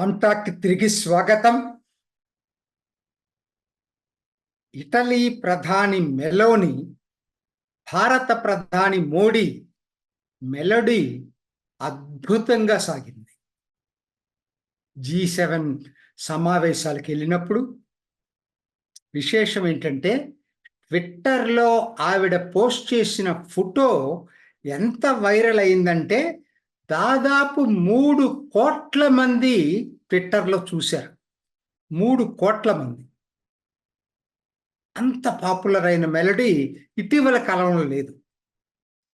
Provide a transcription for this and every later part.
Contact తిరిగి స్వాగతం. Italy ప్రధాని మెలోని భారత ప్రధాని మోడీ మెలోడీ అద్భుతంగా సాగింది. జీ సెవెన్ సమావేశాలకు వెళ్ళినప్పుడు విశేషం ఏంటంటే ట్విట్టర్లో ఆవిడ పోస్ట్ చేసిన ఫోటో ఎంత వైరల్ అయిందంటే దాదాపు మూడు కోట్ల మంది ట్విట్టర్లో చూశారు. మూడు కోట్ల మంది. అంత పాపులర్ అయిన మెలడీ ఇటీవల కాలంలో లేదు.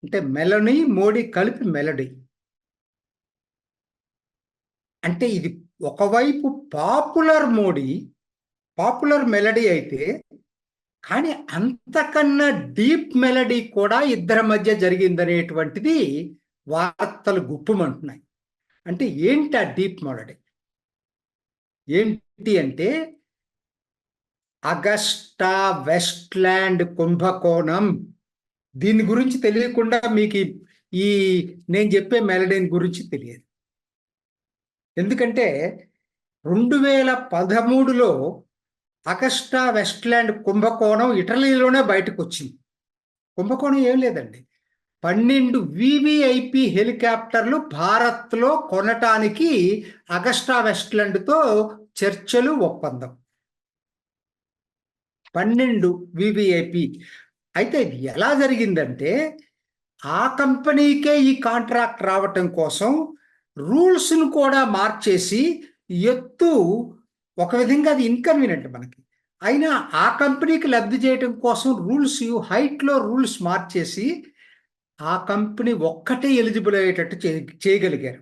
అంటే మెలని మోడీ కలిపి మెలడీ. అంటే ఇది ఒకవైపు పాపులర్ మోడీ పాపులర్ మెలడీ అయితే కానీ అంతకన్నా డీప్ మెలడీ కూడా ఇద్దరి మధ్య జరిగిందనేటువంటిది వార్తలు గుప్పమంటున్నాయి. అంటే ఏంటి ఆ డీప్ మెలడీ ఏంటి అంటే అగస్టా వెస్ట్లాండ్ కుంభకోణం. దీని గురించి తెలియకుండా మీకు ఈ- నేను చెప్పే మెలడీని గురించి తెలియదు. ఎందుకంటే రెండు వేల పదమూడులో అగస్టా వెస్ట్లాండ్ కుంభకోణం ఇటలీలోనే బయటకు వచ్చింది కుంభకోణం ఏం లేదండి. పన్నెండు వివిఐపి హెలికాప్టర్లు భారత్లో కొనటానికి అగస్టా వెస్ట్లాండ్తో చర్చలు ఒప్పందం. పన్నెండు వివిఐపి అయితే ఇది ఎలా జరిగిందంటే ఆ కంపెనీకే ఈ కాంట్రాక్ట్ రావటం కోసం రూల్స్ను కూడా మార్చేసి ఎత్తు ఒక విధంగా అది ఇన్కన్వీనియంట్ మనకి. అయినా ఆ కంపెనీకి లబ్ధి చేయటం కోసం రూల్స్ హైట్లో రూల్స్ మార్చేసి ఆ కంపెనీ ఒక్కటే ఎలిజిబుల్ అయ్యేటట్టు చేయగలిగారు.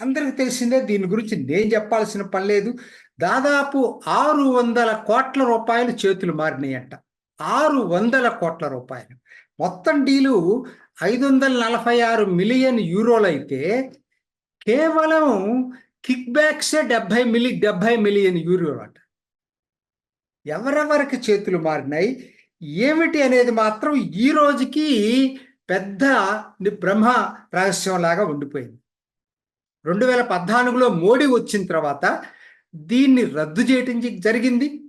అందరికి తెలిసిందే దీని గురించి నేను చెప్పాల్సిన పని లేదు. దాదాపు ఆరు వందల కోట్ల రూపాయలు చేతులు మారినాయంట. ఆరు వందల కోట్ల రూపాయలు. మొత్తం డీలు ఐదు వందల నలభై ఆరు మిలియన్ యూరోలు అయితే కేవలం కిక్ బ్యాక్సే డెబ్బై మిలి డెబ్బై మిలియన్ యూరోలు అంట ఎవరెవరికి చేతులు మారినాయి? ఏమిటి అనేది మాత్రం ఈ రోజుకి పెద్ద బ్రహ్మ రహస్యం లాగా ఉండిపోయింది. రెండు వేల పద్నాలుగులో మోడీ వచ్చిన తర్వాత దీన్ని రద్దు చేయటం జరిగింది.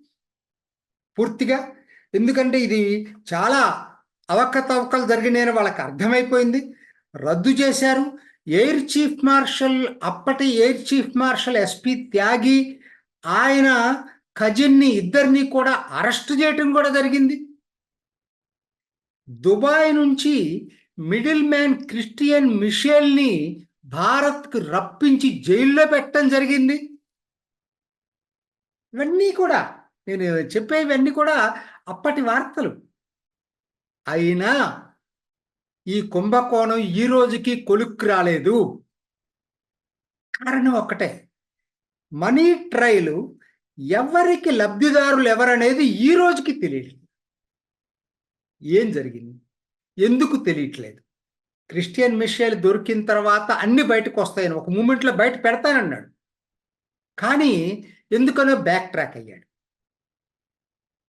పూర్తిగా. ఎందుకంటే ఇది చాలా అవకతవకలు జరిగినాయని వాళ్ళకి అర్థమైపోయింది. రద్దు చేశారు. ఎయిర్ చీఫ్ మార్షల్ అప్పటి air chief marshal SP Tyagi ఆయన కజిన్ని ఇద్దరిని కూడా అరెస్ట్ చేయటం కూడా జరిగింది. దుబాయ్ నుంచి మిడిల్ మ్యాన్ క్రిస్టియన్ మిషేల్ని భారత్కు రప్పించి జైల్లో పెట్టడం జరిగింది. ఇవన్నీ కూడా నేను చెప్పేవన్నీ కూడా అప్పటి వార్తలు. అయినా ఈ కుంభకోణం ఈ రోజుకి కొలుక్కు రాలేదు. కారణం ఒక్కటే. మనీ ట్రైలు ఎవరికి లబ్ధిదారులు ఎవరనేది ఈ రోజుకి తెలియదు ఏం జరిగింది? ఎందుకు తెలియట్లేదు? క్రిస్టియన్ మిషేల్ దొరికిన తర్వాత అన్ని బయటకు వస్తాయని ఒక మూమెంట్లో బయట పెడతానన్నాడు. కానీ ఎందుకనో బ్యాక్ ట్రాక్ అయ్యాడు.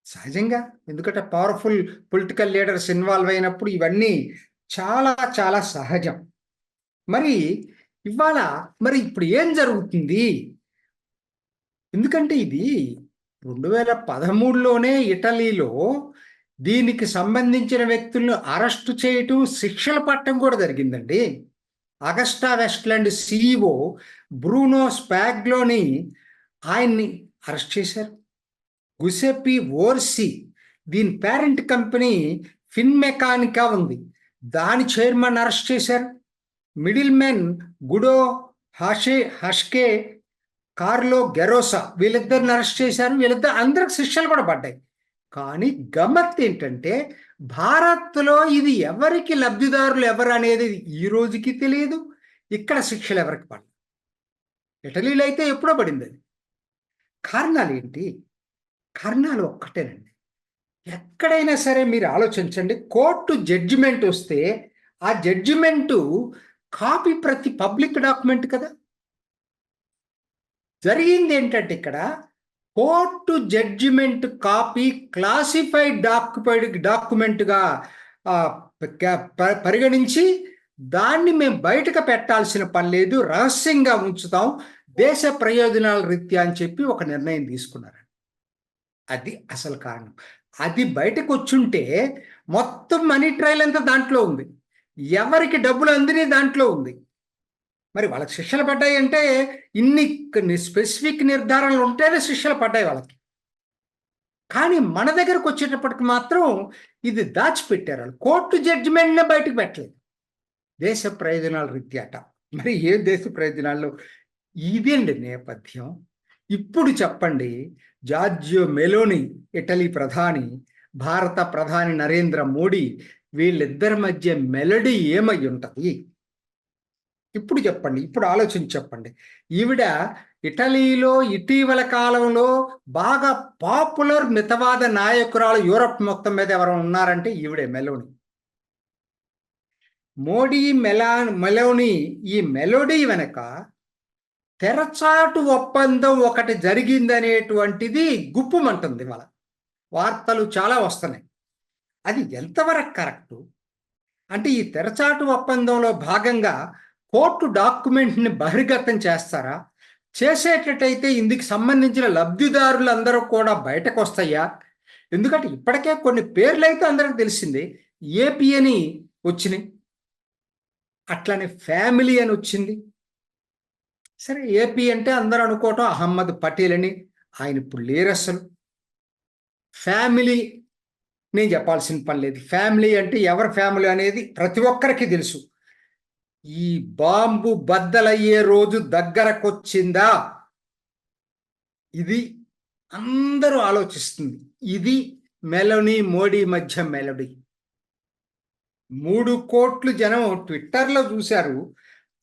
సహజంగా ఎందుకంటే పవర్ఫుల్ పొలిటికల్ లీడర్స్ ఇన్వాల్వ్ అయినప్పుడు ఇవన్నీ చాలా చాలా సహజం. మరి ఇవాళ మరి ఇప్పుడు ఏం జరుగుతుంది? ఎందుకంటే ఇది రెండు వేల పదమూడులోనే ఇటలీలో దీనికి సంబంధించిన వ్యక్తులను అరెస్టు చేయటం శిక్షలు పట్టడం కూడా జరిగిందండి. Agusta Westland CEO Bruno Spagnolini ఆయన్ని అరెస్ట్ చేశారు. గుసెపి ఓర్సి దీని పేరెంట్ కంపెనీ ఫిన్ మెకానికా ఉంది. దాని చైర్మన్ అరెస్ట్ చేశారు. Middlemen Guido Haschke Haschke Carlo Gerosa వీళ్ళిద్దరిని అరెస్ట్ చేశారు. వీళ్ళిద్దరు అందరికి శిక్షలు కూడా పడ్డాయి. కానీ గమ్మత్ ఏంటంటే భారత్లో ఇది ఎవరికి లబ్ధిదారులు ఎవరు అనేది ఈ రోజుకి తెలియదు. ఇక్కడ శిక్షలు ఎవరికి పడదు ఇటలీలో అయితే ఎప్పుడో పడింది అది. కారణాలు ఏంటి? కారణాలు ఒక్కటేనండి. ఎక్కడైనా సరే మీరు ఆలోచించండి. కోర్టు జడ్జిమెంట్ వస్తే ఆ జడ్జిమెంటు కాపీ ప్రతి పబ్లిక్ డాక్యుమెంట్ కదా. జరిగింది ఏంటంటే ఇక్కడ కోర్టు జడ్జిమెంట్ కాపీ క్లాసిఫైడ్ డాక్యుపైడ్ డాక్యుమెంట్గా పరిగణించి దాన్ని మేము బయటకు పెట్టాల్సిన పని లేదు. రహస్యంగా ఉంచుతాం. దేశ ప్రయోజనాల రీత్యా అని చెప్పి ఒక నిర్ణయం తీసుకున్నారు అది అసలు కారణం. అది బయటకు వచ్చుంటే మొత్తం మనీ ట్రయల్ అంతా దాంట్లో ఉంది. ఎవరికి డబ్బులు అందిని దాంట్లో ఉంది. మరి వాళ్ళకి శిక్షలు పడ్డాయి అంటే ఇన్ని స్పెసిఫిక్ నిర్ధారణలు ఉంటేనే శిక్షలు పడ్డాయి వాళ్ళకి. కానీ మన దగ్గరకు వచ్చేటప్పటికి మాత్రం ఇది దాచిపెట్టారు వాళ్ళు. కోర్టు జడ్జిమెంట్నే బయటకు పెట్టలేదు. దేశ ప్రయోజనాల రీత్యాట. మరి ఏ దేశ ప్రయోజనాలు ఇదండి నేపథ్యం? ఇప్పుడు చెప్పండి జార్జియో మెలోని ఇటలీ ప్రధాని భారత ప్రధాని నరేంద్ర మోడీ వీళ్ళిద్దరి మధ్య మెలడీ ఏమై ఉంటుంది? ఇప్పుడు చెప్పండి ఇప్పుడు ఆలోచించి చెప్పండి. ఈవిడ ఇటలీలో ఇటీవల కాలంలో బాగా పాపులర్ మితవాద నాయకురాలు యూరప్ మొత్తం మీద ఎవరైనా ఉన్నారంటే ఈవిడే మెలోని. మోడీ మెలా మెలోని ఈ మెలోడీ వెనక తెరచాటు ఒప్పందం ఒకటి జరిగిందనేటువంటిది గుప్పుమంటుంది వాళ్ళ వార్తలు చాలా వస్తున్నాయి. అది ఎంతవరకు కరెక్టు? అంటే ఈ తెరచాటు ఒప్పందంలో భాగంగా కోర్టు డాక్యుమెంట్ని బహిర్గతం చేస్తారా? చేసేటట్టయితే ఇందుకు సంబంధించిన లబ్ధిదారులందరూ కూడా బయటకు వస్తాయా ఎందుకంటే ఇప్పటికే కొన్ని పేర్లు అయితే అందరికి తెలిసింది. ఏపీ అని వచ్చినాయి. అట్లానే ఫ్యామిలీ అని వచ్చింది. సరే ఏపీ అంటే అందరూ అనుకోవటం అహమ్మద్ పటేల్ అని. ఆయన ఇప్పుడు లేరు అసలు. ఫ్యామిలీ నేను చెప్పాల్సిన పని లేదు. ఫ్యామిలీ అంటే ఎవరి ఫ్యామిలీ అనేది ప్రతి ఒక్కరికి తెలుసు. ఈ బాంబు బద్దలయ్యే రోజు దగ్గరకొచ్చిందా? ఇది అందరూ ఆలోచిస్తుంది. ఇది మెలోనీ మోడీ మధ్య మెలడీ. మూడు కోట్లు జనం ట్విట్టర్లో చూశారు.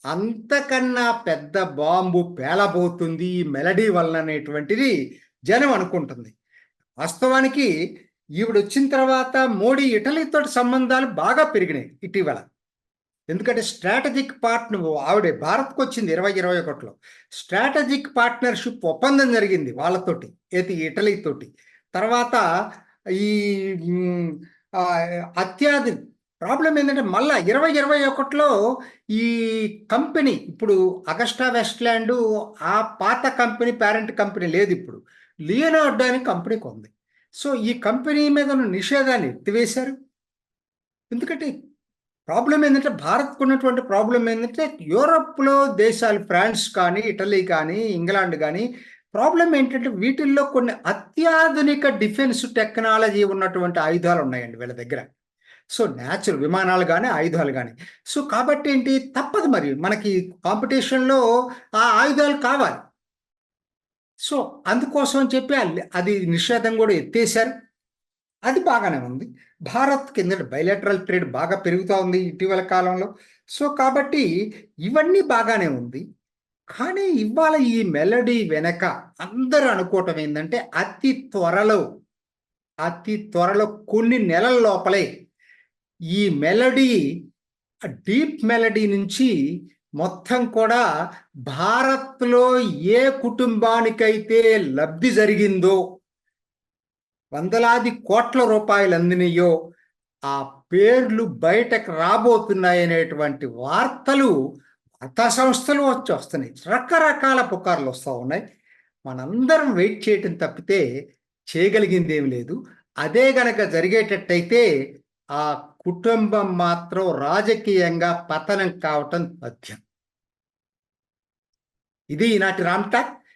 అంతకన్నా పెద్ద బాంబు పేలబోతుంది ఈ మెలడీ వలన అనేటువంటిది జనం అనుకుంటుంది. వాస్తవానికి ఈవిడ వచ్చిన తర్వాత మోడీ ఇటలీతో సంబంధాలు బాగా పెరిగినాయి ఇటీవల. ఎందుకంటే స్ట్రాటజిక్ పార్ట్నర్ ఆవిడ భారత్కు వచ్చింది ఇరవై ఇరవై ఒకటిలో. స్ట్రాటజిక్ పార్ట్నర్షిప్ ఒప్పందం జరిగింది వాళ్ళతోటి ఏది ఇటలీతోటి తర్వాత ఈ మ్, అత్యాధి ప్రాబ్లం ఏంటంటే మళ్ళా ఇరవై ఇరవై ఒకటిలో ఈ కంపెనీ ఇప్పుడు అగస్టా వెస్ట్ల్యాండ్ ఆ పాత కంపెనీ పేరెంట్ కంపెనీ లేదు ఇప్పుడు. లియోనార్డో అనే కంపెనీ కొంది సో ఈ కంపెనీ మీద ఉన్న నిషేధాన్ని ఎత్తివేశారు. ఎందుకంటే ప్రాబ్లం ఏంటంటే భారత్కు ఉన్నటువంటి ప్రాబ్లం ఏంటంటే యూరప్లో దేశాలు ఫ్రాన్స్ కానీ ఇటలీ కానీ ఇంగ్లాండ్ కానీ ప్రాబ్లం ఏంటంటే వీటిల్లో కొన్ని అత్యాధునిక డిఫెన్స్ టెక్నాలజీ ఉన్నటువంటి ఆయుధాలు ఉన్నాయండి వీళ్ళ దగ్గర. సో న్యాచురల్ విమానాలు కానీ ఆయుధాలు కానీ. సో కాబట్టి ఏంటి? తప్పదు మరి. మనకి కాంపిటీషన్లో ఆ ఆయుధాలు కావాలి. సో అందుకోసం చెప్పి అది నిషేధం కూడా ఎత్తేసారు అది బాగానే ఉంది. భారత్ కింద బయలాటరల్ ట్రేడ్ బాగా పెరుగుతూ ఉంది ఇటీవల కాలంలో. సో కాబట్టి ఇవన్నీ బాగానే ఉంది. కానీ ఇవాళ ఈ మెలడీ వెనక అందరూ అనుకోవటం ఏంటంటే అతి త్వరలో అతి త్వరలో కొన్ని నెలల లోపలే ఈ మెలడీ డీప్ మెలడీ నుంచి మొత్తం కూడా భారత్లో ఏ కుటుంబానికైతే లబ్ధి జరిగిందో వందలాది కోట్ల రూపాయలు అందినయో ఆ పేర్లు బయటకు రాబోతున్నాయనేటువంటి వార్తలు వార్తా సంస్థలు వచ్చి వస్తున్నాయి. రకరకాల పుకార్లు వస్తూ ఉన్నాయి. మనందరం వెయిట్ చేయటం తప్పితే చేయగలిగింది ఏమి లేదు. అదే గనక జరిగేటట్టయితే ఆ కుటుంబం మాత్రం రాజకీయంగా పతనం కావటం తథ్యం ఇది ఈనాటి రామ్టాక్